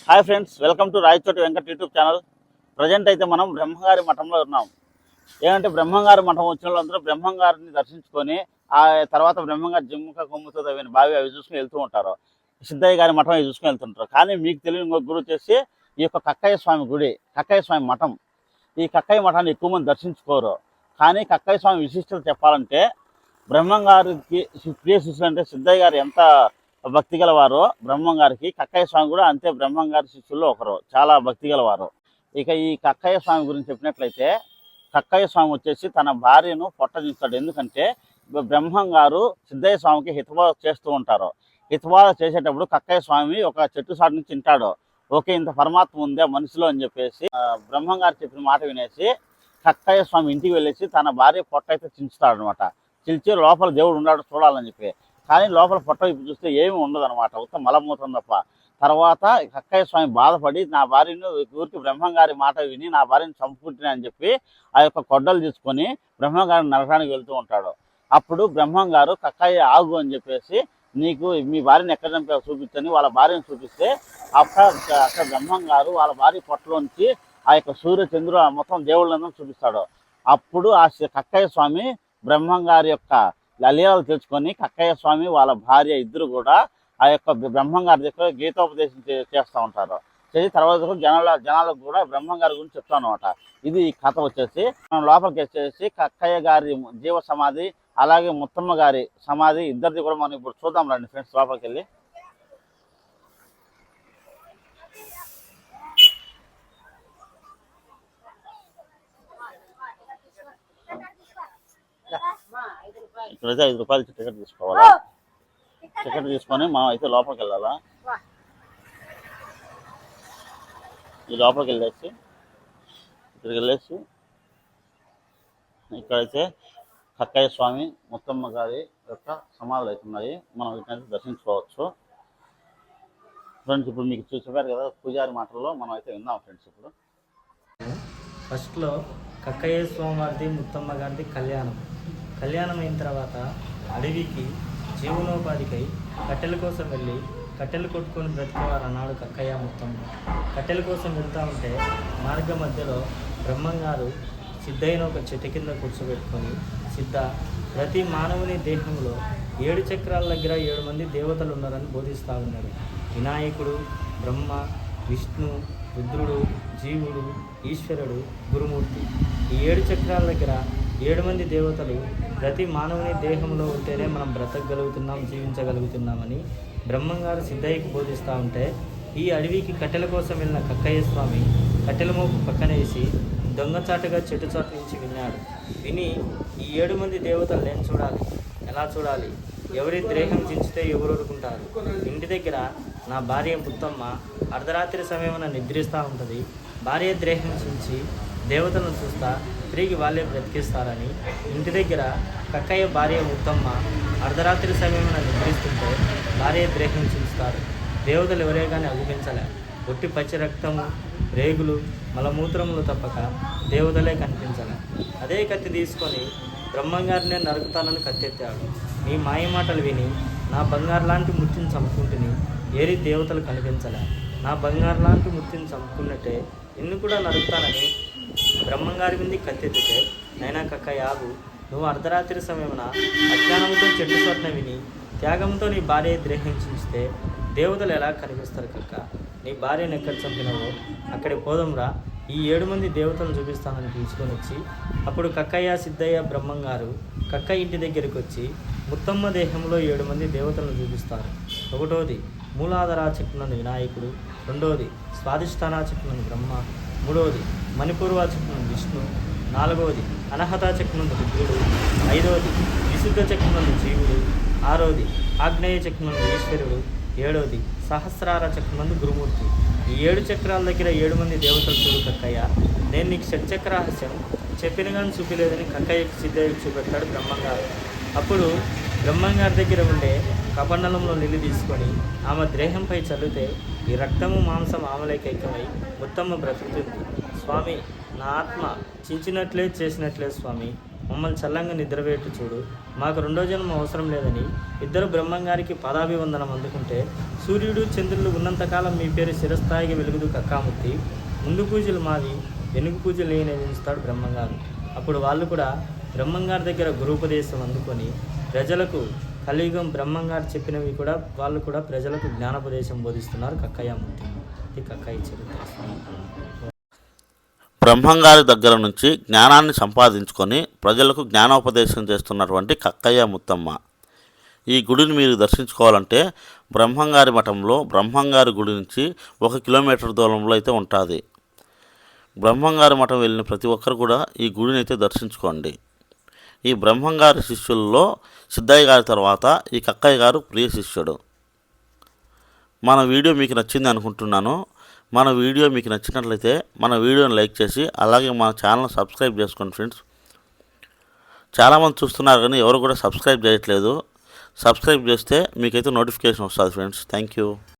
Hi friends welcome to Rayachoti Venkat YouTube channel. Present అయితే మనం బ్రహ్మగారి మఠంలో ఉన్నాం. ఏమంటే బ్రహ్మంగారి మఠం వచ్చిన వాళ్ళందరూ బ్రహ్మంగారిని దర్శించుకొని ఆ తర్వాత బ్రహ్మంగారి జిమ్ముక కొమ్ముతో తవ్విన బావి అవి చూసుకుని వెళ్తూ ఉంటారు. సిద్ధయ్య గారి మఠం అవి చూసుకుని వెళ్తుంటారు. కానీ మీకు తెలియని ఒక గురు వచ్చేసి ఈ యొక్క కక్కయ్య స్వామి గుడి కక్కయ్య స్వామి మఠం. ఈ కక్కయ్య మఠాన్ని ఎక్కువ మంది దర్శించుకోరు. కానీ కక్కయ్య స్వామి విశిష్టత చెప్పాలంటే బ్రహ్మంగారికి ప్రియ శిష్యులు అంటే సిద్ధయ్య గారు ఎంత భక్తి గలవారు. బ్రహ్మం గారికి కక్కయ్య స్వామి కూడా అంతే బ్రహ్మం గారి శిష్యుల్లో ఒకరు. చాలా భక్తి గలవారు. ఇక ఈ కక్కయ్య స్వామి గురించి చెప్పినట్లయితే కక్కయ్య స్వామి వచ్చేసి తన భార్యను పొట్టదిస్తాడు ఎందుకంటే బ్రహ్మం గారు సిద్ధయ్య స్వామికి హితబోధ చేస్తూ ఉంటారు. హితబోధ చేసేటప్పుడు కక్కయ్య స్వామి ఒక చెట్టు సాటు నుంచి తింటాడు. ఓకే ఇంత పరమాత్మ ఉందే మనిషిలో అని చెప్పేసి బ్రహ్మంగారు బ్రహ్మం గారు చెప్పిన మాట వినేసి కక్కయ్య స్వామి ఇంటికి వెళ్ళేసి తన భార్య పొట్ట అయితే చించుతాడు అనమాట చిల్చి లోపల దేవుడు ఉన్నాడు చూడాలని చెప్పి. కానీ లోపల పొట్ట విప్పి చూస్తే ఏమీ ఉండదు అనమాట ఉత్త మలమూత్రం తప్ప. తర్వాత కక్కయ్య స్వామి బాధపడి నా భార్యను ఊరికి బ్రహ్మంగారి మాట విని నా భార్యను చంపుకుంటున్నా అని చెప్పి ఆ యొక్క కొడ్డలు తీసుకొని బ్రహ్మంగారిని నరకానికి వెళ్తూ ఉంటాడు. అప్పుడు బ్రహ్మంగారు కక్కయ్య ఆగు అని చెప్పేసి నీకు మీ భార్యను ఎక్కడ చంపావు చూపించని వాళ్ళ భార్యను చూపిస్తే అక్కడ అక్కడ బ్రహ్మంగారు వాళ్ళ భార్య పొట్టలోంచి ఆ యొక్క సూర్య చంద్రుడు ఆ మొత్తం దేవుళ్ళందరూ చూపిస్తాడు. అప్పుడు ఆ కక్కయ్య స్వామి బ్రహ్మంగారి యొక్క లలీలాలు తెలుసుకొని కక్కయ్య స్వామి వాళ్ళ భార్య ఇద్దరు కూడా ఆ యొక్క బ్రహ్మంగారి దగ్గర గీతోపదేశం చేస్తూ ఉంటారు. చేసి తర్వాత జనాల జనాలకు కూడా బ్రహ్మంగారి గురించి చెప్తాను అనమాట ఇది కథ వచ్చేసి. మనం లోపలికి వచ్చేసి కక్కయ్య గారి జీవ సమాధి అలాగే ముత్తమ్మ గారి సమాధి ఇద్దరిది కూడా మనం ఇప్పుడు చూద్దాం రండి ఫ్రెండ్స్ లోపలికి వెళ్ళి. ఇక్కడైతే ఐదు రూపాయలు టికెట్ తీసుకోవాలా? టికెట్ తీసుకొని మనం అయితే లోపలికి వెళ్ళాలా? ఈ లోపలికి వెళ్ళేసి ఇక్కడికి వెళ్ళేసి ఇక్కడైతే కక్కయ్య స్వామి ముత్తమ్మ గారి యొక్క సమాధులు అయితే ఉన్నాయి. మనం వీటిని దర్శించుకోవచ్చు. ఫ్రెండ్స్ ఇప్పుడు మీకు చూ- కదా పూజారి మాటల్లో మనం అయితే విన్నాం ఫ్రెండ్స్ ఇప్పుడు. ఫస్ట్లో కక్కయ్య స్వామివారిది ముత్తమ్మ గారిది కళ్యాణం. కళ్యాణం అయిన తర్వాత అడవికి జీవనోపాధికై కట్టెల కోసం వెళ్ళి కట్టెలు కొట్టుకొని బ్రతికేవారు అన్నాడు కక్కయ్య మొత్తం. కట్టెల కోసం వెళ్తూ ఉంటే మార్గ మధ్యలో బ్రహ్మంగారు సిద్ధైన ఒక చెట్టు కింద కూర్చోబెట్టుకొని సిద్ధ ప్రతి మానవుని దేహంలో ఏడు చక్రాల దగ్గర ఏడు మంది దేవతలు ఉన్నారని బోధిస్తూ ఉన్నారు వినాయకుడు బ్రహ్మ విష్ణు రుద్రుడు జీవుడు ఈశ్వరుడు గురుమూర్తి. ఈ ఏడు చక్రాల దగ్గర ఏడు మంది దేవతలు ప్రతి మానవుని దేహంలో ఉంటేనే మనం బ్రతకగలుగుతున్నాం జీవించగలుగుతున్నామని బ్రహ్మంగారు సిద్ధయ్యకి బోధిస్తూ ఉంటే ఈ అడవికి కట్టెల కోసం వెళ్ళిన కక్కయ్య స్వామి కట్టెల మోపు పక్కనేసి దొంగచాటుగా చెట్టు చాటు నుంచి విన్నాడు. విని ఈ ఏడు మంది దేవతలు నేను చూడాలి ఎలా చూడాలి? ఎవరి దేహం చించితే ఎవరు ఇంటి దగ్గర నా భార్య ముత్తమ్మ అర్ధరాత్రి సమయమున నిద్రిస్తూ ఉంటుంది. భార్య దేహం చించి దేవతలను చూస్తా తిరిగి వాళ్ళే బ్రతికిస్తారని ఇంటి దగ్గర కక్కయ్య భార్య ముత్తమ్మ అర్ధరాత్రి సమయంలో నిద్రిస్తుంటే భార్య ద్రేహం చూస్తారు. దేవతలు ఎవరే కానీ అగుపించలే. ఒట్టి పచ్చి రక్తము రేగులు మలమూత్రములు తప్పక దేవతలే కనిపించలే. అదే కత్తి తీసుకొని బ్రహ్మంగారినే నరుకుతానని కత్తెత్తాడు. మీ మాయ మాటలు విని నా బంగారు లాంటి మృతిని చంపుకుంటుని ఏరి దేవతలు కనిపించలే. నా బంగారు లాంటి మృతిని చంపుకున్నట్టే ఇన్ని కూడా నరుకుతానని బ్రహ్మంగారి మీద కత్తెత్తితే నైనా కక్క యాగు నువ్వు అర్ధరాత్రి సమయమున అజ్ఞానంతో చెట్టు స్వప్న విని త్యాగంతో నీ భార్య ద్రేహించిస్తే దేవతలు ఎలా కనిపిస్తారు కక్క? నీ భార్యను ఎక్కడ చంపినవో అక్కడి పోదంరా ఈ ఏడు మంది దేవతలను చూపిస్తానని తీసుకొని వచ్చి అప్పుడు కక్కయ్య సిద్ధయ్య బ్రహ్మంగారు కక్క ఇంటి దగ్గరికి వచ్చి ముత్తమ్మ దేహంలో ఏడు మంది దేవతలను చూపిస్తారు. ఒకటోది మూలాధరా చెక్కునందు వినాయకుడు రెండోది స్వాదిష్టానా చెక్కునందు బ్రహ్మ మూడోది మణిపూర్వ చెక్కునందు విష్ణు నాలుగవది అనహత చెక్కునందు రుద్రుడు ఐదవది విశుద్ధ చక్రమందు జీవుడు ఆరవది ఆగ్నేయ చెక్కునందు ఈశ్వరుడు ఏడవది సహస్రార చక్రమందు గురుమూర్తి. ఈ ఏడు చక్రాల దగ్గర ఏడు మంది దేవతలు చూడు కక్కయ్య. నేను నీకు షట్చక్ర రహస్యం చెప్పిన కానీ చూపిలేదని కక్కయ్యకు సిద్ధయ్యకు చూపెట్టాడు బ్రహ్మంగారు. అప్పుడు బ్రహ్మంగారి దగ్గర ఉండే కపండలంలో నీళ్ళు తీసుకొని ఆమె దేహంపై చల్లితే ఈ రక్తము మాంసం ఆమలేకైకమై ఉత్తమ బ్రతుకుతుంది. స్వామి నా ఆత్మ చించినట్లే చేసినట్లే స్వామి. మమ్మల్ని చల్లంగా నిద్రవేట్టు చూడు. మాకు రెండో జన్మ అవసరం లేదని ఇద్దరు బ్రహ్మంగారికి పదాభివందనం అందుకుంటే సూర్యుడు చంద్రులు ఉన్నంతకాలం మీ పేరు చిరస్థాయిగా వెలుగుదు కక్కాముత్తి ముందు పూజలు మావి వెనుక పూజలు లేనిస్తాడు బ్రహ్మంగారు. అప్పుడు వాళ్ళు కూడా బ్రహ్మంగారి దగ్గర గురూపదేశం అందుకొని ప్రజలకు కలియుగం బ్రహ్మంగారు చెప్పినవి కూడా వాళ్ళు కూడా ప్రజలకు జ్ఞానోపదేశం బోధిస్తున్నారు. కక్కయ్య మూర్తి ఇది కక్కయ్య చరిత్ర. బ్రహ్మంగారి దగ్గర నుంచి జ్ఞానాన్ని సంపాదించుకొని ప్రజలకు జ్ఞానోపదేశం చేస్తున్నటువంటి కక్కయ్య ముత్తమ్మ. ఈ గుడిని మీరు దర్శించుకోవాలంటే బ్రహ్మంగారి మఠంలో బ్రహ్మంగారి గుడి నుంచి ఒక కిలోమీటర్ దూరంలో అయితే ఉంటుంది. బ్రహ్మంగారి మఠం వెళ్ళిన ప్రతి ఒక్కరు కూడా ఈ గుడిని అయితే దర్శించుకోండి. ఈ బ్రహ్మంగారి శిష్యుల్లో సిద్ధయ్య గారి తర్వాత ఈ కక్కయ్య గారు ప్రియ శిష్యుడు. మన వీడియో మీకు నచ్చింది అనుకుంటున్నాను. మన వీడియో మీకు నచ్చినట్లయితే మన వీడియోని లైక్ చేసి అలాగే మన ఛానల్ సబ్స్క్రైబ్ చేసుకోండి ఫ్రెండ్స్. చాలామంది చూస్తున్నారు కానీ ఎవరు కూడా సబ్స్క్రైబ్ చేయట్లేదు. సబ్స్క్రైబ్ చేస్తే మీకైతే నోటిఫికేషన్ వస్తుంది ఫ్రెండ్స్. Thank you.